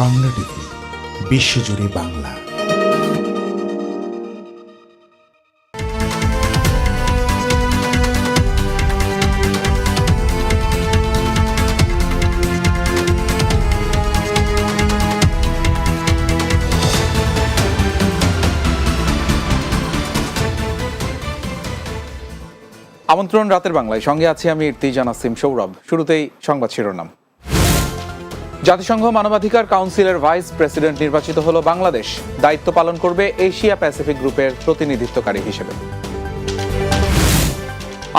Bangla TV, বিশ্বজুড়ে বাংলা। আমন্ত্রণ রাতের বাংলায়। সঙ্গে আছি আমি ইর্তিজান আসিম সৌরভ। শুরুতেই সংবাদ শিরোনাম। জাতিসংঘ মানবাধিকার কাউন্সিলের ভাইস প্রেসিডেন্ট নির্বাচিত হল বাংলাদেশ। দায়িত্ব পালন করবে এশিয়া প্যাসিফিক গ্রুপের প্রতিনিধিত্বকারী হিসেবে।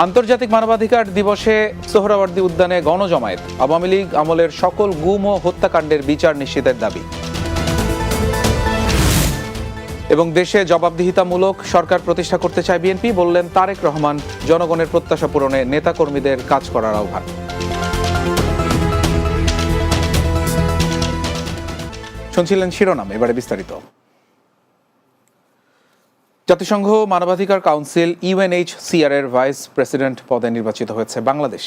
আন্তর্জাতিক মানবাধিকার দিবসে সোহরাওয়ার্দী উদ্যানে গণজমায়েত, আওয়ামী লীগ আমলের সকল গুম ও হত্যাকাণ্ডের বিচার নিশ্চিতের দাবি। এবং দেশে জবাবদিহিতামূলক সরকার প্রতিষ্ঠা করতে চায় বিএনপি, বললেন তারেক রহমান, জনগণের প্রত্যাশা পূরণে নেতাকর্মীদের কাজ করার আহ্বান। শুনছিলেন শিরোনাম, এবারে বিস্তারিত। জাতিসংঘ মানবাধিকার কাউন্সিল ইউএনএইচসিআর এর ভাইস প্রেসিডেন্ট পদে নির্বাচিত হয়েছে বাংলাদেশ।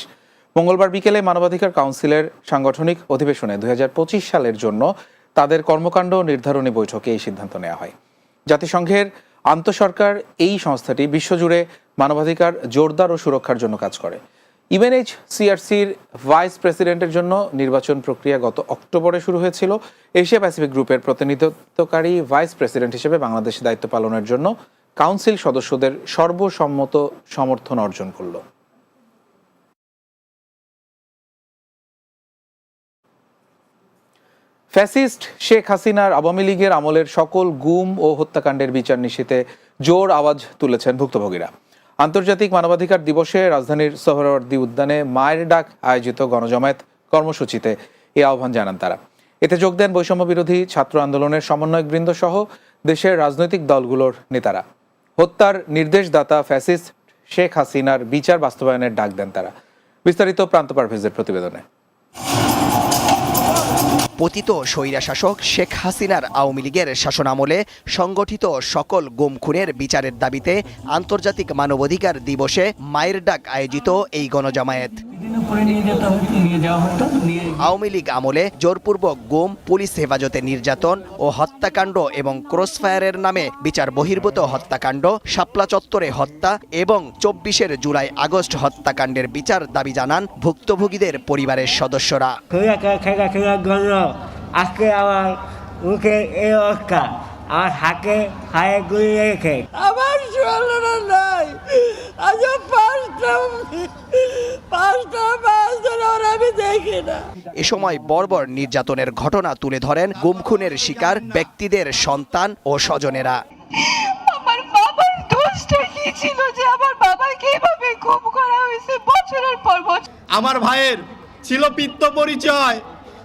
মঙ্গলবার বিকেলে মানবাধিকার কাউন্সিলের সাংগঠনিক অধিবেশনে দুই হাজার পঁচিশ সালের জন্য তাদের কর্মকাণ্ড নির্ধারণী বৈঠকে এই সিদ্ধান্ত নেওয়া হয়। জাতিসংঘের আন্তঃসরকার এই সংস্থাটি বিশ্বজুড়ে মানবাধিকার জোরদার ও সুরক্ষার জন্য কাজ করে। ইউএনএইচ সিআরসির ভাইস প্রেসিডেন্টের জন্য নির্বাচন প্রক্রিয়া গত অক্টোবরে শুরু হয়েছিল। এশিয়া প্যাসিফিক গ্রুপের প্রতিনিধিত্বকারী ভাইস প্রেসিডেন্ট হিসেবে বাংলাদেশ দায়িত্ব পালনের জন্য কাউন্সিল সদস্যদের সর্বসম্মত সমর্থন অর্জন করল। ফ্যাসিস্ট শেখ হাসিনার আওয়ামী লীগের আমলের সকল গুম ও হত্যাকাণ্ডের বিচার নিশ্চিতে জোর আওয়াজ তুলেছেন ভুক্তভোগীরা। আন্তর্জাতিক মানবাধিকার দিবসে রাজধানীর সোহরাওয়ার্দী উদ্যানে মায়ের ডাক আয়োজিত গণজমায়েত কর্মসূচিতে এ আহ্বান জানান তারা। এতে যোগ দেন বৈষম্য বিরোধী ছাত্র আন্দোলনের সমন্বয়কবৃন্দ সহ দেশের রাজনৈতিক দলগুলোর নেতারা। হত্যার নির্দেশদাতা ফ্যাসিস্ট শেখ হাসিনার বিচার বাস্তবায়নের ডাক দেন তারা। বিস্তারিত প্রান্ত পারভেজের প্রতিবেদনে। পতিত স্বৈরা শাসক শেখ হাসিনার আওয়ামী লীগের শাসনামলে সংগঠিত সকল গুমখুনের বিচারের দাবিতে আন্তর্জাতিক মানবাধিকার দিবসে মায়ের ডাক আয়োজিত এই গণজামায়াত। আওয়ামী লীগ আমলে জোরপূর্বক গুম পুলিশ হেফাজতে নির্যাতন ও হত্যাকাণ্ড এবং ক্রসফায়ারের নামে বিচার বহির্ভূত হত্যাকাণ্ড শাপলা চত্বরে হত্যা এবং চব্বিশের জুলাই আগস্ট হত্যাকাণ্ডের বিচার দাবি জানান ভুক্তভোগীদের পরিবারের সদস্যরা। আজকে আমার মুখে এই অবস্থা। আমার হাতে হায়ে গুলি রেখে। আমার ষোলোটা নাই। আজ পাঁচটা পাঁচটা মাস ধরে ওরা আমি দেখি না। এ সময় বর্বর নির্যাতনের ঘটনা তুলে ধরেন গুম খুনের শিকার ব্যক্তিদের সন্তান ও স্বজনেরা। আমার বাবার দোষটা কি ছিল যে আমার বাবাকে এভাবে খুব করা হয়েছে বছরের পর বছর? আমার ভাইয়ের ছিল পিত্ত পরিচয়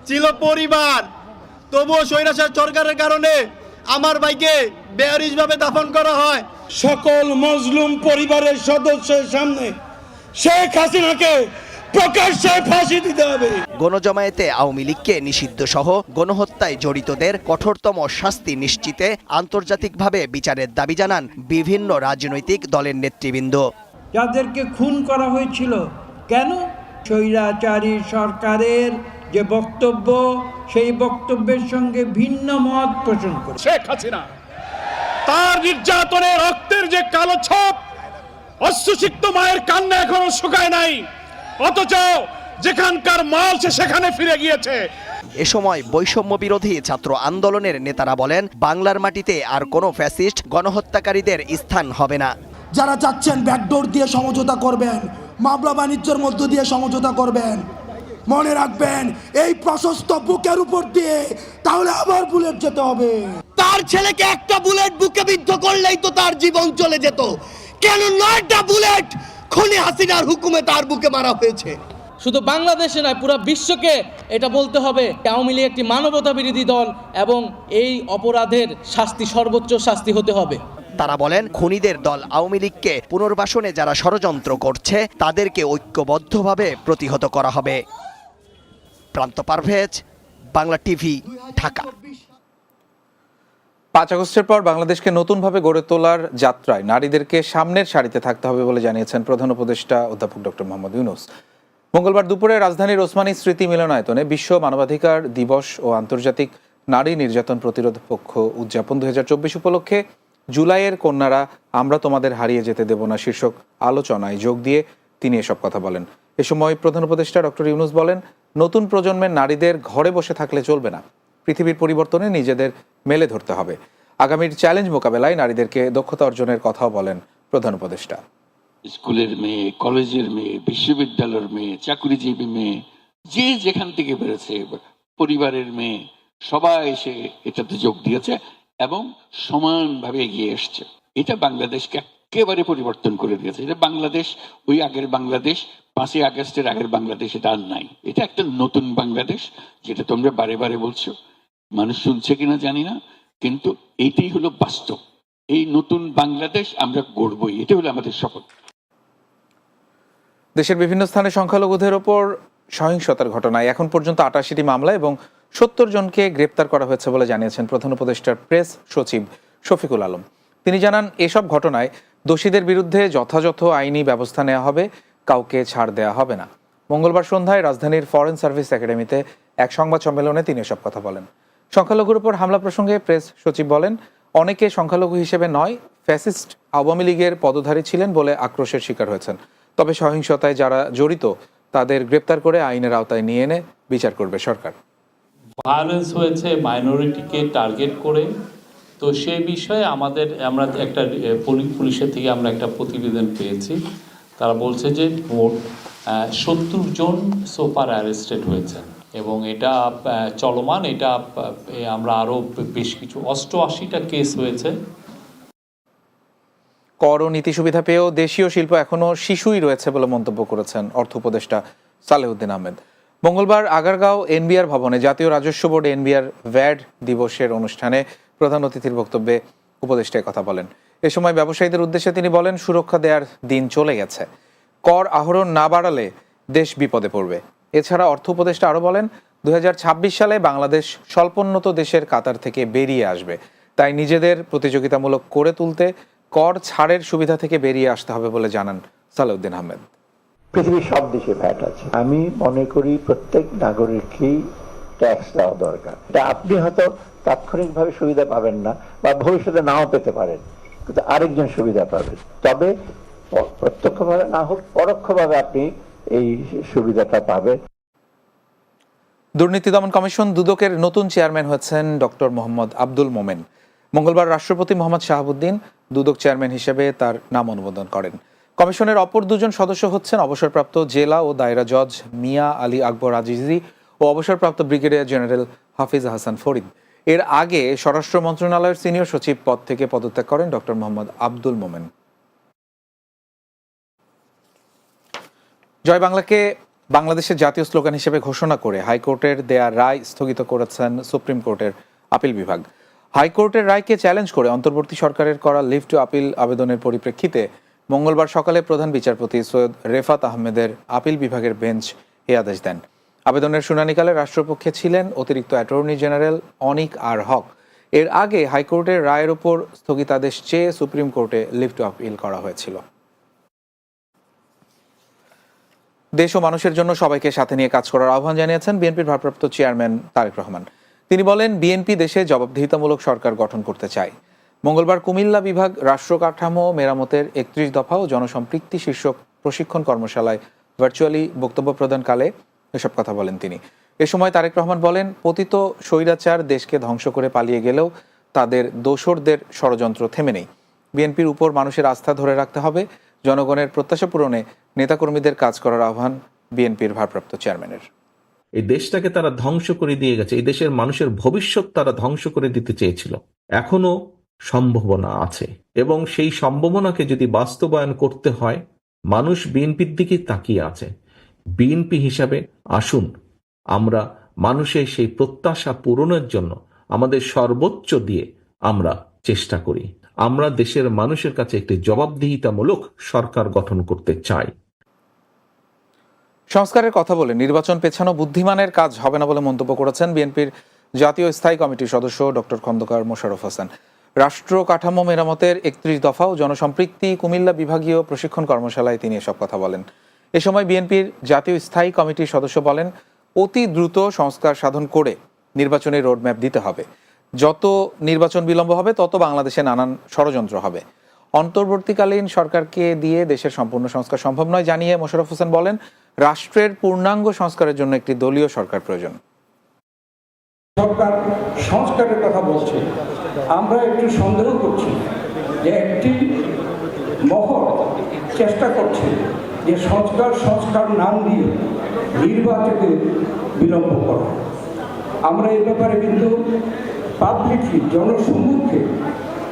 ছিল পরিবার। তবুও স্বৈরাচার সরকারের কারণে আমার ভাইকে বেয়ারিজভাবে দাফন করা হয়। সকল মজলুম পরিবারের সদস্যের সামনে শেখ হাসিনাকে প্রকাশ্যে ফাঁসি দিতে হবে। গণজমায়েতে আওয়ামী লীগকে নিষিদ্ধ সহ গণহত্যায় জড়িতদের কঠোরতম শাস্তি নিশ্চিতে আন্তর্জাতিকভাবে বিচারের দাবি জানান বিভিন্ন রাজনৈতিক দলের নেতৃবৃন্দ। যাদেরকে খুন করা হয়েছিল কেন? স্বৈরাচারী সরকারের যে বক্তব্য সেই বক্তব্যের সঙ্গে ভিন্ন মত পোষণ করে। শেখ হাসিনা তার নির্যাতনে রক্তের যে কালো ছাপ অশ্বসিক্ত মায়ের কান্না এখনও শুকায় নাই। অথচ যেখানকার মাল সে সেখানে ফিরে গিয়েছে। এ সময় বৈষম্য বিরোধী ছাত্র আন্দোলনের নেতারা বলেন বাংলার মাটিতে আর কোনো ফ্যাসিস্ট গণহত্যাকারীদের স্থান হবে না। যারা চাচ্ছেন ব্যাকডোর দিয়ে সমঝোতা করবেন মামলা বাণিজ্যের মধ্য দিয়ে সমঝোতা করবেন মনে রাখবেন এই প্রশস্ত বুকের উপর দিয়ে তাহলে আবার বুলেট যেতে হবে। তার ছেলেকে একটা বুলেট বুকে বিদ্ধ করলেই তো তার জীবন চলে যেত। কেন নয়টা বুলেট খনি হাসিনার হুকুমে তার বুকে মারা হয়েছে? শুধু বাংলাদেশে নয় পুরো বিশ্বকে এটা বলতে হবে আওয়ামী লীগ একটি মানবতা বিরোধী দল এবং এই অপরাধের শাস্তি সর্বোচ্চ শাস্তি হতে হবে। তারা বলেন খুনিদের দল আওয়ামী লীগকে পুনর্বাসনে যারা ষড়যন্ত্র করছে তাদেরকে ঐক্যবদ্ধভাবে প্রতিহত করা হবে। প্রান্ত পারভেজ, বাংলা টিভি, ঢাকা। পাঁচ আগস্টের পর বাংলাদেশকে নতুনভাবে গড়ে তোলার যাত্রায় নারীদেরকে সামনের সারিতে থাকতে হবে বলে জানিয়েছেন প্রধান উপদেষ্টা অধ্যাপক ডক্টর মোহাম্মদ ইউনুস। মঙ্গলবার দুপুরে রাজধানীর ওসমানী স্মৃতি মিলনায়তনে বিশ্ব মানবাধিকার দিবস ও আন্তর্জাতিক নারী নির্যাতন প্রতিরোধ পক্ষ উদযাপন দুই হাজার চব্বিশ উপলক্ষে জুলাইয়ের কন্যারা, আমরা তোমাদের হারিয়ে যেতে দেব না শীর্ষক আলোচনায় যোগ দিয়ে তিনি এসব কথা বলেন। এ সময় প্রধান উপদেষ্টা ডক্টর ইউনুস বলেন নতুন প্রজন্মের নারীদের ঘরে বসে থাকলে চলবে না। পৃথিবীর পরিবর্তনে নিজেদের মেলে ধরতে হবে। আগামীর চ্যালেঞ্জ মোকাবেলায় নারীদেরকে দক্ষতা অর্জনের কথাও বলেন প্রধান উপদেষ্টা। স্কুলের মেয়ে, কলেজের মেয়ে, বিশ্ববিদ্যালয়ের মেয়ে, চাকরিজীবী মেয়ে, যে যেখান থেকে বেরোছে পরিবারের মেয়ে, সবাই এসে এটাতে যোগ দিয়েছে এবং সমানভাবে এগিয়ে এসছে। এটা বাংলাদেশকে একেবারে পরিবর্তন করে দিয়েছে। এটা বাংলাদেশ, ওই আগের বাংলাদেশ পাঁচই আগস্টের আগের বাংলাদেশ আর নাই। এটা একটা নতুন বাংলাদেশ, যেটা তোমরা বারে বারে বলছো। মানুষ শুনছে কিনা জানি না, কিন্তু এইটাই হলো বাস্তব। এই নতুন বাংলাদেশ আমরা গড়বই, এটা হলো আমাদের শপথ। দেশের বিভিন্ন স্থানে সংখ্যালঘুদের ওপর সহিংসতার ঘটনায় এখন পর্যন্ত আটাশিটি মামলা এবং সত্তর জনকে গ্রেপ্তার করা হয়েছে বলে জানিয়েছেন প্রধান উপদেষ্টার প্রেস সচিব শফিকুল আলম। তিনি জানান, এসব ঘটনায় দোষীদের বিরুদ্ধে যথাযথ আইনি ব্যবস্থা নেওয়া হবে কাউকে ছাড় দেওয়া হবে না। মঙ্গলবার সন্ধ্যায় রাজধানীর ফরেন সার্ভিস একাডেমিতে এক সংবাদ সম্মেলনে তিনি এসব কথা বলেন। সংখ্যালঘুর উপর হামলা প্রসঙ্গে প্রেস সচিব বলেন, অনেকে সংখ্যালঘু হিসেবে নয়, ফ্যাসিস্ট আওয়ামী লীগের পদধারী ছিলেন বলে আক্রোশের শিকার হয়েছেন। তবে সহিংসতায় যারা জড়িত, তাদের গ্রেপ্তার করে আইনের আওতায় নিয়ে এনে বিচার করবে সরকার। ভায়োলেন্স হয়েছে মাইনরিটিকে টার্গেট করে। তো সে বিষয়ে আমাদের, আমরা একটা পুলিশের থেকে আমরা একটা প্রতিবেদন পেয়েছি। তারা বলছে যে, মোট সত্তর জন সোফার অ্যারেস্টেড হয়েছেন এবং এটা চলমান, এটা আমরা আরও বেশ কিছু, অষ্টআশিটা কেস হয়েছে। কর নীতি সুবিধা পেয়েও দেশীয় শিল্প এখনও শিশুই রয়েছে বলে মন্তব্য করেছেন অর্থ উপদেষ্টা সালেহুদ্দিন আহমেদ। মঙ্গলবার আগারগাঁও এনবিআর ভবনে জাতীয় রাজস্ব বোর্ড এনবিআর ভ্যাড দিবসের অনুষ্ঠানে প্রধান অতিথির বক্তব্যে উপদেষ্টায় কথা বলেন। এ সময় ব্যবসায়ীদের উদ্দেশ্যে তিনি বলেন, সুরক্ষা দেওয়ার দিন চলে গেছে। কর আহরণ না বাড়ালে দেশ বিপদে পড়বে। এছাড়া অর্থ উপদেষ্টা আরও বলেন দু সালে বাংলাদেশ স্বল্পোন্নত দেশের কাতার থেকে বেরিয়ে আসবে। তাই নিজেদের প্রতিযোগিতামূলক করে তুলতে কর ছাড়ের সুবিধা থেকে বেরিয়ে আসতে হবে বলে জানান সালাউদ্দিন আহমেদ। পৃথিবীর সব দেশে ভ্যাট আছে। আমি মনে করি প্রত্যেক নাগরিককেই ট্যাক্স দেওয়া দরকার। আপনি হয়তো তাৎক্ষণিকভাবে সুবিধা পাবেন না বা ভবিষ্যতে নাও পেতে পারেন। কিন্তু আরেকজন সুবিধা পাবেন। তবে প্রত্যক্ষভাবে না হোক, পরোক্ষভাবে আপনি এই সুবিধাটা পাবেন। দুর্নীতি দমন কমিশন দুদকের নতুন চেয়ারম্যান হয়েছেন ডক্টর মোহাম্মদ আব্দুল মোমেন। মঙ্গলবার রাষ্ট্রপতি মোহাম্মদ শাহাবুদ্দিন দুদক চেয়ারম্যান হিসেবে তার নাম অনুমোদন করেন। কমিশনের অপর দুজন সদস্য হচ্ছেন অবসরপ্রাপ্ত জেলা ও দায়রা জজ মিয়া আলী আকবর আজিজি ও অবসরপ্রাপ্ত ব্রিগেডিয়ার জেনারেল হাফিজ হাসান ফরিদ। এর আগে স্বরাষ্ট্র মন্ত্রণালয়ের সিনিয়র সচিব পদ থেকে পদত্যাগ করেন ডক্টর মোহাম্মদ আব্দুল মোমেন। জয় বাংলাকে বাংলাদেশের জাতীয় স্লোগান হিসেবে ঘোষণা করে হাইকোর্টের দেয়া রায় স্থগিত করেছেন সুপ্রিম কোর্টের আপিল বিভাগ। হাইকোর্টের রায়কে চ্যালেঞ্জ করে অন্তর্বর্তী সরকারের করা লিভ টু আপিল আবেদনের পরিপ্রেক্ষিতে মঙ্গলবার সকালে প্রধান বিচারপতি সৈয়দ রেফাত আহমেদের আপিল বিভাগের বেঞ্চ এ আদেশ দেন। আবেদনের শুনানিকালে রাষ্ট্রপক্ষে ছিলেন অতিরিক্ত attorney general Anik R Haque. এর আগে হাইকোর্টের রায়ের উপর স্থগিতাদেশ চেয়ে সুপ্রিম কোর্টে লিভ টু আপিল করা হয়েছিল। দেশ ও মানুষের জন্য সবাইকে সাথে নিয়ে কাজ করার আহ্বান জানিয়েছেন বিএনপির ভারপ্রাপ্ত চেয়ারম্যান তারেক রহমান। তিনি বলেন, বিএনপি দেশে জবাবদিহিতামূলক সরকার গঠন করতে চায়। মঙ্গলবার কুমিল্লা বিভাগ রাষ্ট্র কাঠামো মেরামতের একত্রিশ দফা ও জনসম্পৃক্তি শীর্ষক প্রশিক্ষণ কর্মশালায় ভার্চুয়ালি বক্তব্য প্রদানকালে এসব কথা বলেন তিনি। এ সময় তারেক রহমান বলেন, পতিত স্বৈরাচার দেশকে ধ্বংস করে পালিয়ে গেলেও তাদের দোসরদের ষড়যন্ত্র থেমে নেই। বিএনপির উপর মানুষের আস্থা ধরে রাখতে হবে। জনগণের প্রত্যাশা পূরণে নেতাকর্মীদের কাজ করার আহ্বান বিএনপির ভারপ্রাপ্ত চেয়ারম্যানের। এই দেশটাকে তারা ধ্বংস করে দিয়ে গেছে। এই দেশের মানুষের ভবিষ্যৎ তারা ধ্বংস করে দিতে চেয়েছিল। এখনও সম্ভাবনা আছে এবং সেই সম্ভাবনাকে যদি বাস্তবায়ন করতে হয়, মানুষ বিএনপির দিকে তাকিয়ে আছে। বিএনপি হিসাবে আসুন, আমরা মানুষের সেই প্রত্যাশা পূরণের জন্য আমাদের সর্বোচ্চ দিয়ে আমরা চেষ্টা করি। আমরা দেশের মানুষের কাছে একটি জবাবদিহিতামূলক সরকার গঠন করতে চাই। সংস্কারের কথা বলে নির্বাচন পেছানো বুদ্ধিমানের কাজ হবে না বলে মন্তব্য করেছেন বিএনপির জাতীয় স্থায়ী কমিটির সদস্য ডক্টর খন্দকার মোশারফ হোসেন। রাষ্ট্র কাঠামো মেরামতের একত্রিশ দফা ও জনসম্পৃক্তি কুমিল্লা বিভাগীয় প্রশিক্ষণ কর্মশালায় তিনি এসব কথা বলেন। এ সময় বিএনপির জাতীয় স্থায়ী কমিটির সদস্য বলেন, অতি দ্রুত সংস্কার সাধন করে নির্বাচনী রোডম্যাপ দিতে হবে। যত নির্বাচন বিলম্ব হবে, তত বাংলাদেশে নানান ষড়যন্ত্র হবে। অন্তর্বর্তীকালীন সরকারকে দিয়ে দেশের সম্পূর্ণ সংস্কার সম্ভব নয় জানিয়ে মোশাররফ হোসেন বলেন, রাষ্ট্রের পূর্ণাঙ্গ সংস্কারের জন্য একটি দলীয় সরকার প্রয়োজন। সরকার সংস্কারের কথা বলছে। আমরা একটু সন্দেহ করছি যে একটি মহল চেষ্টা করছে যে সংস্কার সংস্কার নাম দিয়ে নির্বাচনে বিলম্ব করা। আমরা এই ব্যাপারে কিন্তু পাবলিকলি জনসম্মুখে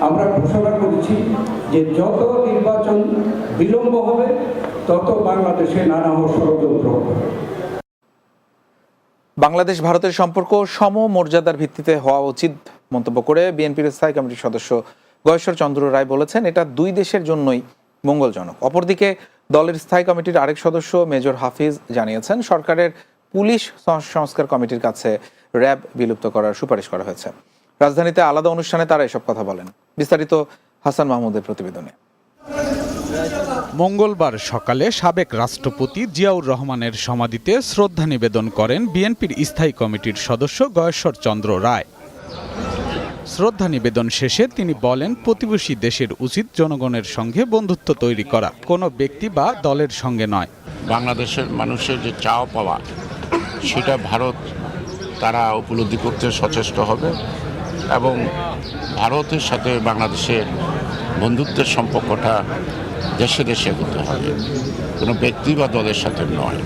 আমরা ঘোষণা করেছি যে যত নির্বাচন বিলম্ব হবে, তত বাংলাদেশে নানা ষড়যন্ত্র হবে। বাংলাদেশ, ভারতের সম্পর্ক সম মর্যাদার ভিত্তিতে হওয়া উচিত মন্তব্য করে বিএনপির স্থায়ী কমিটির সদস্য গয়েশ্বর চন্দ্র রায় বলেছেন, এটা দুই দেশের জন্যই মঙ্গলজনক। অপরদিকে দলের স্থায়ী কমিটির আরেক সদস্য মেজর হাফিজ জানিয়েছেন, সরকারের পুলিশ সংস্কার কমিটির কাছে র্যাব বিলুপ্ত করার সুপারিশ করা হয়েছে। রাজধানীতে আলাদা অনুষ্ঠানে তারা এসব কথা বলেন। বিস্তারিত হাসান মাহমুদের প্রতিবেদনে। মঙ্গলবার সকালে সাবেক রাষ্ট্রপতি জিয়াউর রহমানের সমাধিতে শ্রদ্ধা নিবেদন করেন বিএনপির স্থায়ী কমিটির সদস্য গয়েশ্বর চন্দ্র রায়। শ্রদ্ধা নিবেদন শেষে তিনি বলেন, প্রতিবেশী দেশের উচিত জনগণের সঙ্গে বন্ধুত্ব তৈরি করা, কোনো ব্যক্তি বা দলের সঙ্গে নয়। বাংলাদেশের মানুষের যে চাওয়া পাওয়া, সেটা ভারত তারা উপলব্ধি করতে সচেষ্ট হবে এবং ভারতের সাথে বাংলাদেশের বন্ধুত্বের সম্পর্কটা দেশে দেশে হতে হবে। কোনো ব্যক্তি বা দলের সাথে নয়।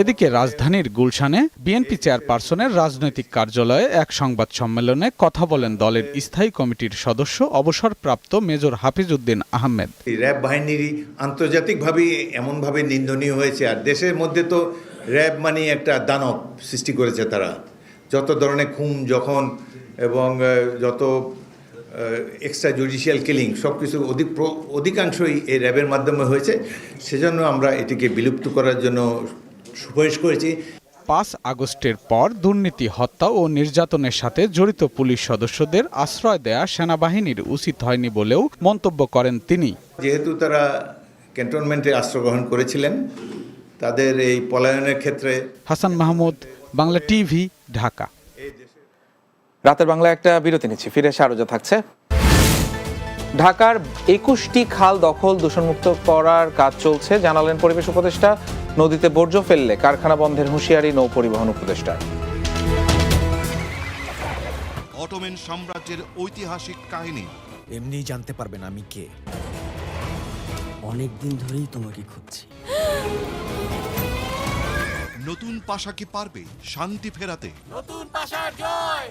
এদিকে রাজধানীর গুলশানে বিএনপি চেয়ারপারসনের রাজনৈতিক কার্যালয়ে এক সংবাদ সম্মেলনে কথা বলেন দলের স্থায়ী কমিটির সদস্য অবসরপ্রাপ্ত মেজর হাফিজ উদ্দিন আহমেদ। এই র্যাব বাহিনীরই আন্তর্জাতিকভাবে এমনভাবে নিন্দনীয় হয়েছে আর দেশের মধ্যে তো র্যাব মানে একটা দানব সৃষ্টি করেছে তারা। যত ধরনের খুন যখন এবং যত এক্সট্রা জুডিশিয়াল কিলিং সব কিছু অধিক অধিকাংশই এই র্যাবের মাধ্যমে হয়েছে। সেজন্য আমরা এটিকে বিলুপ্ত করার জন্য সুপারিশ করেছি। পাঁচ আগস্টের পর দুর্নীতি হত্যা ও নির্যাতনের সাথে জড়িত পুলিশ সদস্যদের আশ্রয় দেয়া সেনাবাহিনীর উচিত হয়নি বলেও মন্তব্য করেন তিনি। যেহেতু তারা ক্যান্টনমেন্টে আশ্রয় গ্রহণ করেছিলেন তাদের এই পলায়নের ক্ষেত্রে হাসান মাহমুদ বাংলা টিভি ঢাকা। রাতের বাংলা একটা বিরতি নিচ্ছি ফিরে এসে যা থাকছে। ঢাকার একুশটি খাল দখল দূষণমুক্ত করার কাজ চলছে জানালেন পরিবেশ উপদেষ্টা। নদীতে বর্জ্য ফেললে কারখানা বন্ধের হুঁশিয়ারি নৌ পরিবহন উপদেষ্টার। অটোমেন সাম্রাজ্যের ঐতিহাসিক কাহিনী। এমনিই জানতে পারবেন আমি কে। অনেক দিন ধরেই তোমাকে খুঁজছি। নতুন পাশা কি পারবে শান্তি ফেরাতে? নতুন পাশার জয়!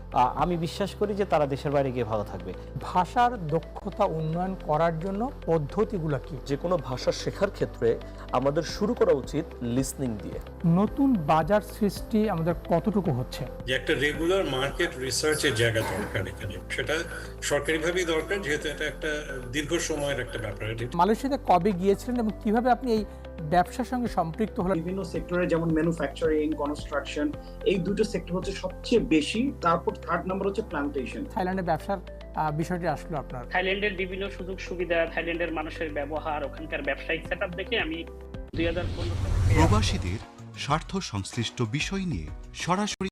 আমি বিশ্বাস করি যে তারা দেশের বাইরে গিয়ে ভালো থাকবে। ভাষার দক্ষতা উন্নয়ন করার জন্য পদ্ধতিগুলো কি? যে কোনো ভাষা শেখার ক্ষেত্রে আমাদের শুরু করা উচিত লিসনিং দিয়ে। নতুন বাজার সৃষ্টি আমাদের কতটুকু হচ্ছে? যে একটা রেগুলার মার্কেট রিসার্চের জায়গা দরকার এখানে। সেটা সরকারিভাবেই দরকার যেহেতু এটা একটা দীর্ঘ সময়ের একটা ব্যাপার। এটা মালয়েশিয়াতে কবে গিয়েছিলেন এবং কীভাবে আপনি এই ব্যবসার সঙ্গে সম্পৃক্ত হলেন? বিভিন্ন সেক্টরে যেমন ম্যানুফ্যাকচারিং কনস্ট্রাকশন এই দুটো সেক্টর হচ্ছে সবচেয়ে বেশি। তারপর থার্ড নাম্বার হচ্ছে প্ল্যান্টেশন থাইল্যান্ডে ব্যবসার বিষয়টি আসলো আপনার। থাইল্যান্ডের বিভিন্ন সুযোগ সুবিধা থাইল্যান্ডের মানুষের ব্যবহার ওখানকার ব্যবসায়িক সেট দেখে আমি দুই হাজার প্রবাসীদের স্বার্থ সংশ্লিষ্ট বিষয় নিয়ে সরাসরি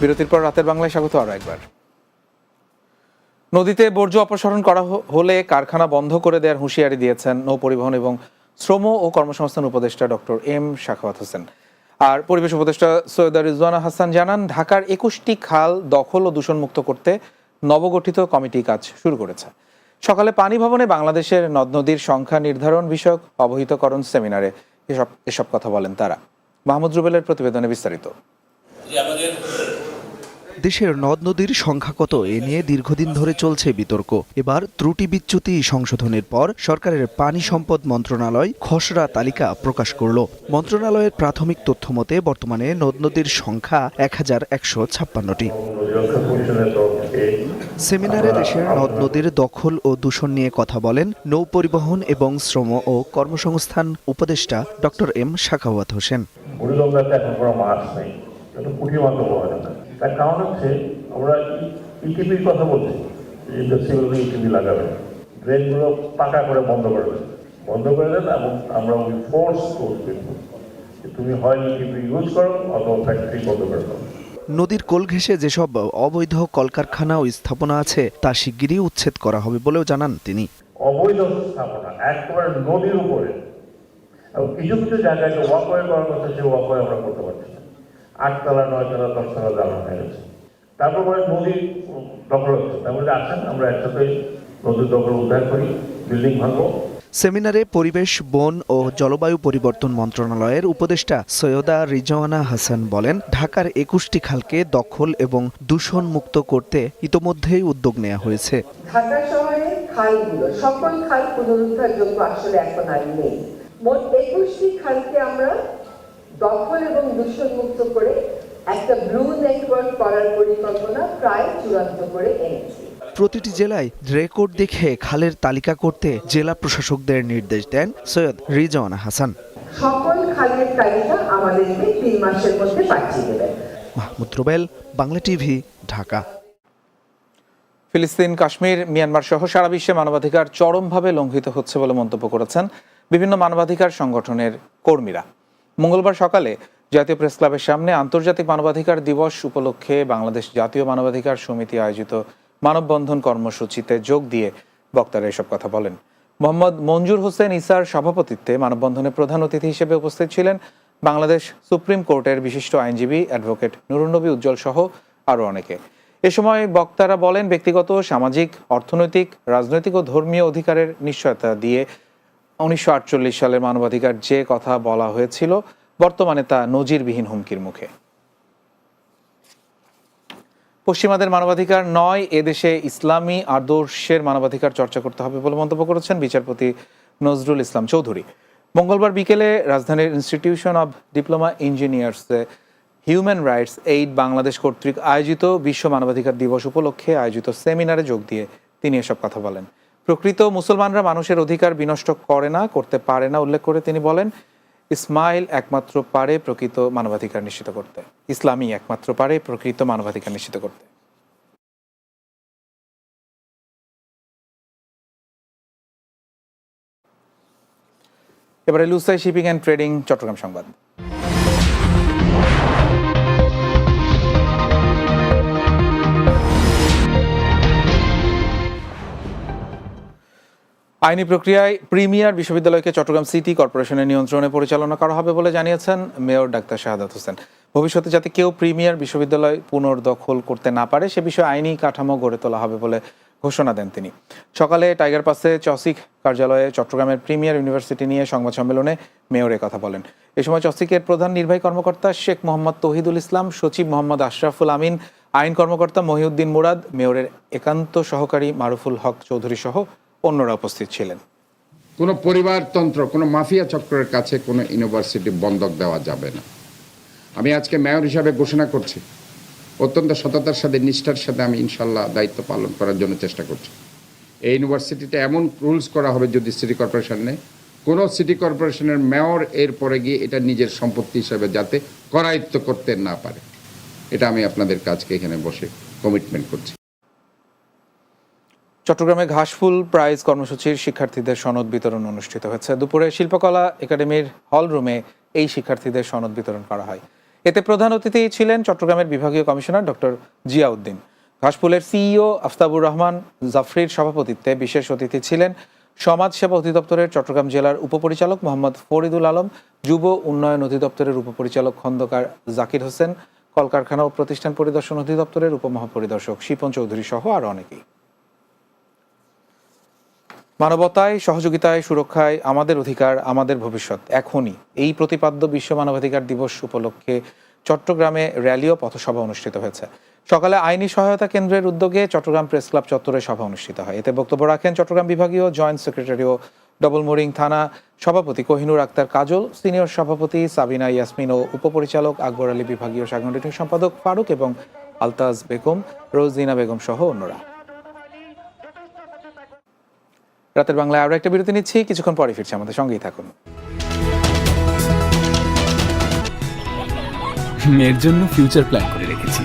বিরতির পর রাতের বাংলায় স্বাগত আরও একবার। নদীতে বর্জ্য অপসারণ করা হলে কারখানা বন্ধ করে দেওয়ার হুঁশিয়ারি দিয়েছেন নৌ পরিবহন এবং শ্রম ও কর্মসংস্থান উপদেষ্টা ডক্টর এম শাখাওয়াত হোসেন। আর পরিবেশ উপদেষ্টা সৈয়দা রিজওয়ানা হাসান জানান, ঢাকার একুশটি খাল দখল ও দূষণমুক্ত করতে নবগঠিত কমিটি কাজ শুরু করেছে। সকালে পানি ভবনে বাংলাদেশের নদ নদীর সংখ্যা নির্ধারণ বিষয়ক অবহিতকরণ সেমিনারে এসব এসব কথা বলেন তারা। মাহমুদ রুবেলের প্রতিবেদনে বিস্তারিত। দেশের নদ নদীর সংখ্যা কত এ নিয়ে দীর্ঘদিন ধরে চলছে বিতর্ক। এবার ত্রুটি বিচ্যুতি সংশোধনের পর সরকারের পানি সম্পদ মন্ত্রণালয় খসড়া তালিকা প্রকাশ করল। মন্ত্রণালয়ের প্রাথমিক তথ্য মতে বর্তমানে নদ নদীর সংখ্যা এক হাজার একশো ছাপ্পান্নটি। সেমিনারে দেশের নদ নদীর দখল ও দূষণ নিয়ে কথা বলেন নৌ পরিবহন এবং শ্রম ও কর্মসংস্থান উপদেষ্টা ডক্টর এম শাখাওয়াত হোসেন। তার কারণ হচ্ছে আমরা ইটিপির কথা বলছি ইন্ডাস্ট্রিগুলোকে ইটিপি লাগাবেন ড্রেনগুলো পাকা করে বন্ধ করে দেন বন্ধ করে দেন এবং আমরা ওই ফোর্স করছি তুমি হয় ইটিপি ইউজ করো অথবা ফ্যাক্টরি বন্ধ করে দাও। নদীর কোল ঘেঁষে যেসব অবৈধ কলকারখানা ও স্থাপনা আছে তা শিগগিরই উচ্ছেদ করা হবে বলেও জানান তিনি। অবৈধ স্থাপনা একেবারে নদীর উপরে। এবং কিছু কিছু জায়গায় ওয়াকওয়ে করার কথা সেই ওয়াকওয়ে আমরা করতে পারছি না। আটতলা নয়তলা দশতলা জ্বালানো হয়ে গেছে। তারপর বলে নদী দখল হচ্ছে। তারপরে আসেন আমরা একসাথে নদীর দখল উদ্ধার করি বিল্ডিং ভাঙবো। সেমিনারে পরিবেশ বন ও জলবায়ু পরিবর্তন মন্ত্রণালয়ের উপদেষ্টা সৈয়দা রিজওয়ানা হাসান বলেন ঢাকার একুশটি খালকে দখল এবং দূষণ মুক্ত করতে ইতোমধ্যেই উদ্যোগ নেওয়া হয়েছে। ঢাকা শহরের খালগুলো সকল খাল পুনরুদ্ধারযোগ্য আসলে এখন আর নেই। মোট একুশটি খালকে আমরা দখল এবং দূষণ মুক্ত করে একটা ব্লু নেটওয়ার্ক করার পরিকল্পনা প্রায় চূড়ান্ত করে এনেছি। প্রতিটি জেলায় রেকর্ড দেখে খালের তালিকা করতে জেলা প্রশাসকদের নির্দেশ দেন সৈয়দ রিজওয়ানা হাসান। সকল খালের তালিকা আমাদেরকে তিন মাসের মধ্যে পাঠিয়ে দেবেন মাহমুদ রুবেল বাংলা টিভি ঢাকা। ফিলিস্তিন কাশ্মীর মিয়ানমার সহ সারা বিশ্বে মানবাধিকার চরমভাবে লঙ্ঘিত হচ্ছে বলে মন্তব্য করেছেন বিভিন্ন মানবাধিকার সংগঠনের কর্মীরা। মঙ্গলবার সকালে জাতীয় প্রেস ক্লাবের সামনে আন্তর্জাতিক মানবাধিকার দিবস উপলক্ষে বাংলাদেশ জাতীয় মানবাধিকার সমিতি আয়োজিত মানববন্ধন কর্মসূচিতে যোগ দিয়ে বক্তারা এসব কথা বলেন। মোহাম্মদ মঞ্জুর হোসেন ইসার সভাপতিত্বে মানববন্ধনে প্রধান অতিথি হিসেবে উপস্থিত ছিলেন বাংলাদেশ সুপ্রিম কোর্টের বিশিষ্ট আইনজীবী অ্যাডভোকেট নুরুন্নবী উজ্জ্বল সহ আরও অনেকে। এ সময় বক্তারা বলেন, ব্যক্তিগত, সামাজিক, অর্থনৈতিক, রাজনৈতিক ও ধর্মীয় অধিকারের নিশ্চয়তা দিয়ে উনিশশো সালের মানবাধিকার যে কথা বলা হয়েছিল, বর্তমানে তা নজিরবিহীন হুমকির মুখে। পশ্চিমাদের মানবাধিকার নয়, এদেশে ইসলামী আদর্শের মানবাধিকার চর্চা করতে হবে বলে মন্তব্য করেছেন বিচারপতি নজরুল ইসলাম চৌধুরী। মঙ্গলবার বিকেলে রাজধানীর ইনস্টিটিউশন অব ডিপ্লোমা ইঞ্জিনিয়ার্সে হিউম্যান রাইটস এইড বাংলাদেশ কর্তৃক আয়োজিত বিশ্ব মানবাধিকার দিবস উপলক্ষে আয়োজিত সেমিনারে যোগ দিয়ে তিনি এসব কথা বলেন। প্রকৃত মুসলমানরা মানুষের অধিকার বিনষ্ট করে না, করতে পারে না, উল্লেখ করে তিনি বলেন, ইসমাইল একমাত্র পারে প্রকৃত মানবাধিকার নিশ্চিত করতে। ইসলামী একমাত্র পারে প্রকৃত মানবাধিকার নিশ্চিত করতে। এবারে Lushai shipping and trading, Chittagong সংবাদ। আইনি প্রক্রিয়ায় প্রিমিয়ার বিশ্ববিদ্যালয়কে চট্টগ্রাম সিটি কর্পোরেশনের নিয়ন্ত্রণে পরিচালনা করা হবে বলে জানিয়েছেন মেয়র ডাক্তার শাহাদাত হোসেন। ভবিষ্যতে যাতে কেউ প্রিমিয়ার বিশ্ববিদ্যালয় পুনর্দখল করতে না পারে, সে বিষয়ে আইনি কাঠামো গড়ে তোলা হবে বলে ঘোষণা দেন তিনি। সকালে টাইগার পাসে চসিক কার্যালয়ে চট্টগ্রামের প্রিমিয়ার ইউনিভার্সিটি নিয়ে সংবাদ সম্মেলনে মেয়র কথা বলেন। এ সময় চসিকের প্রধান নির্বাহী কর্মকর্তা শেখ মোহাম্মদ তহিদুল ইসলাম, সচিব মোহাম্মদ আশরাফুল আমিন, আইন কর্মকর্তা মহিউদ্দিন মুরাদ, মেয়রের একান্ত সহকারী মারুফুল হক চৌধুরী সহ অন্যরা উপস্থিত ছিলেন। কোনো পরিবারতন্ত্র কোনো মাফিয়া চক্রের কাছে কোনো ইউনিভার্সিটি বন্ধক দেওয়া যাবে না। আমি আজকে মেয়র হিসাবে ঘোষণা করছি। অত্যন্ত সততার সাথে, নিষ্ঠার সাথে আমি ইনশাল্লাহ দায়িত্ব পালন করার জন্য চেষ্টা করছি। এই ইউনিভার্সিটিতে এমন রুলস করা হবে যদি সিটি কর্পোরেশন কোনো সিটি কর্পোরেশনের মেয়র এর পরে গিয়ে এটা নিজের সম্পত্তি হিসাবে যাতে করায়ত্ত করতে না পারে। এটা আমি আপনাদের কাজকে এখানে বসে কমিটমেন্ট করছি। চট্টগ্রামে ঘাসফুল প্রাইজ কর্মসূচির শিক্ষার্থীদের সনদ বিতরণ অনুষ্ঠিত হয়েছে। দুপুরে শিল্পকলা একাডেমির হল রুমে এই শিক্ষার্থীদের সনদ বিতরণ করা হয়। এতে প্রধান অতিথি ছিলেন চট্টগ্রামের বিভাগীয় কমিশনার ডক্টর জিয়াউদ্দিন। ঘাসফুলের সিইও আফতাবুর রহমান জাফরির সভাপতিত্বে বিশেষ অতিথি ছিলেন সমাজ সেবা অধিদপ্তরের চট্টগ্রাম জেলার উপপরিচালক মোহাম্মদ ফরিদুল আলম, যুব উন্নয়ন অধিদপ্তরের উপপরিচালক খন্দকার জাকির হোসেন, কলকারখানা ও প্রতিষ্ঠান পরিদর্শন অধিদপ্তরের উপমহাপরিদর্শক শিপন চৌধুরী সহ আরও অনেকেই। মানবতায়, সহযোগিতায়, সুরক্ষায় আমাদের অধিকার, আমাদের ভবিষ্যৎ। এখনই এই প্রতিপাদ্য বিশ্ব মানবাধিকার দিবস উপলক্ষে চট্টগ্রামে র্যালি ও পথসভা অনুষ্ঠিত হয়েছে। সকালে আইনি সহায়তা কেন্দ্রের উদ্যোগে চট্টগ্রাম প্রেস ক্লাব চত্বরে সভা অনুষ্ঠিত হয়। এতে বক্তব্য রাখেন চট্টগ্রাম বিভাগীয় জয়েন্ট সেক্রেটারি ও ডবল মোরিং থানা সভাপতি কোহিনুর আক্তার কাজল, সিনিয়র সভাপতি সাবিনা ইয়াসমিন ও উপপরিচালক আকবর আলী বিভাগীয় সাংগঠনিক সম্পাদক ফারুক এবং আলতাজ বেগম রোজিনা বেগম সহ অন্যরা। রাতের বাংলায় আরও একটা বিরতি নিচ্ছি, কিছুক্ষণ পরে ফিরছি আমাদের সঙ্গেই থাকুন। মেয়ের জন্য ফিউচার প্ল্যান করে রেখেছি।